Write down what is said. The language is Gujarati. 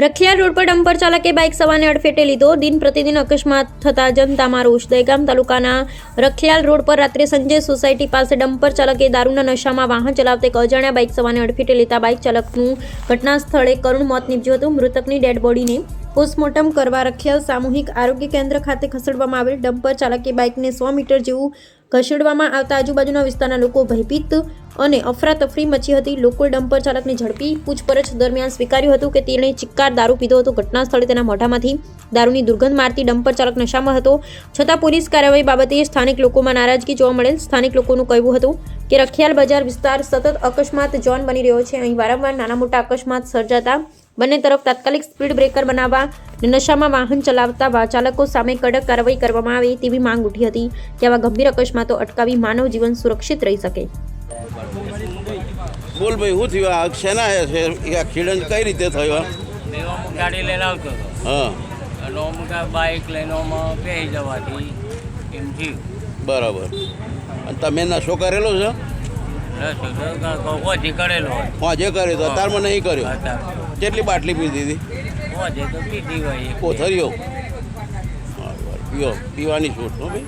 રખિયાલ રોડ પર ડમ્પર ચાલકે બાઇક સવારને અડફેટે લીધો. દિન પ્રતિદિન અકસ્માત થતા જનતામાં રોષ દહેગામ તાલુકાના રખિયાલ રોડ પર રાત્રે સંજય સોસાયટી પાસે ડમ્પર ચાલકે દારૂના નશામાં વાહન ચલાવતા એક અજાણ્યા બાઇક સવારને અડફેટે લેતા બાઇક ચાલકનું ઘટના સ્થળે કરુણ મોત નીપજ્યું હતું. મૃતકની ડેડ બોડીને પોસ્ટમોર્ટમ કરવા રખિયાલ સામૂહિક આરોગ્ય કેન્દ્ર ખાતે ખસેડવામાં આવેલ. ડમ્પર ચાલકે બાઇકને સો મીટર જેવું ખસેડવામાં આવતા આજુબાજુના વિસ્તારના લોકો ભયભીત અને અફરાતફરી મચી હતી. લોકોએ ડમ્પર ચાલકને ઝડપી પૂછપરછ દરમિયાન સ્વીકાર્યું હતું કે તેણે ચિક્કાર દારૂ પીધો હતો. ઘટના સ્થળે તેના મોઢામાંથી દારૂની દુર્ગંધ મારતી ડમ્પર ચાલક નશામાં હતો. છતાં પોલીસ કાર્યવાહી બાબતે સ્થાનિક લોકોમાં નારાજગી જોવા મળેલ સ્થાનિક લોકોનું કહેવું હતું કે રખિયાલ બજાર વિસ્તાર સતત અકસ્માત ઝોન બની રહ્યો છે. અહીં વારંવાર નાના મોટા અકસ્માત સર્જાતા બંને તરફ તાત્કાલિક સ્પીડ બ્રેકર બનાવવા અને નશામાં વાહન ચલાવતા વા- ચાલકો સામે કડક કાર્યવાહી કરવામાં આવે તેવી માંગ ઉઠી હતી. કે આવા ગંભીર અકસ્માતો અટકાવી માનવ જીવન સુરક્ષિત રહી શકે. બોલ ભાઈ શું થયું? આ શેના છે એ એક્સિડન્ટ કઈ રીતે થયો? ગાડી લઈને આવતો હતો. હા. બાઇક લઈને આમાં બેસી જવાથી એમ થયું. બરાબર. અને તમે નશો કરેલો છે? ઓછી કરેલો હા જે કર્યો તો અત્યારમાં નહીં કર્યો. અત્યારે કેટલી બાટલી પીધી હતી? કોથરીઓ પીવાની છૂટ હો ભાઈ.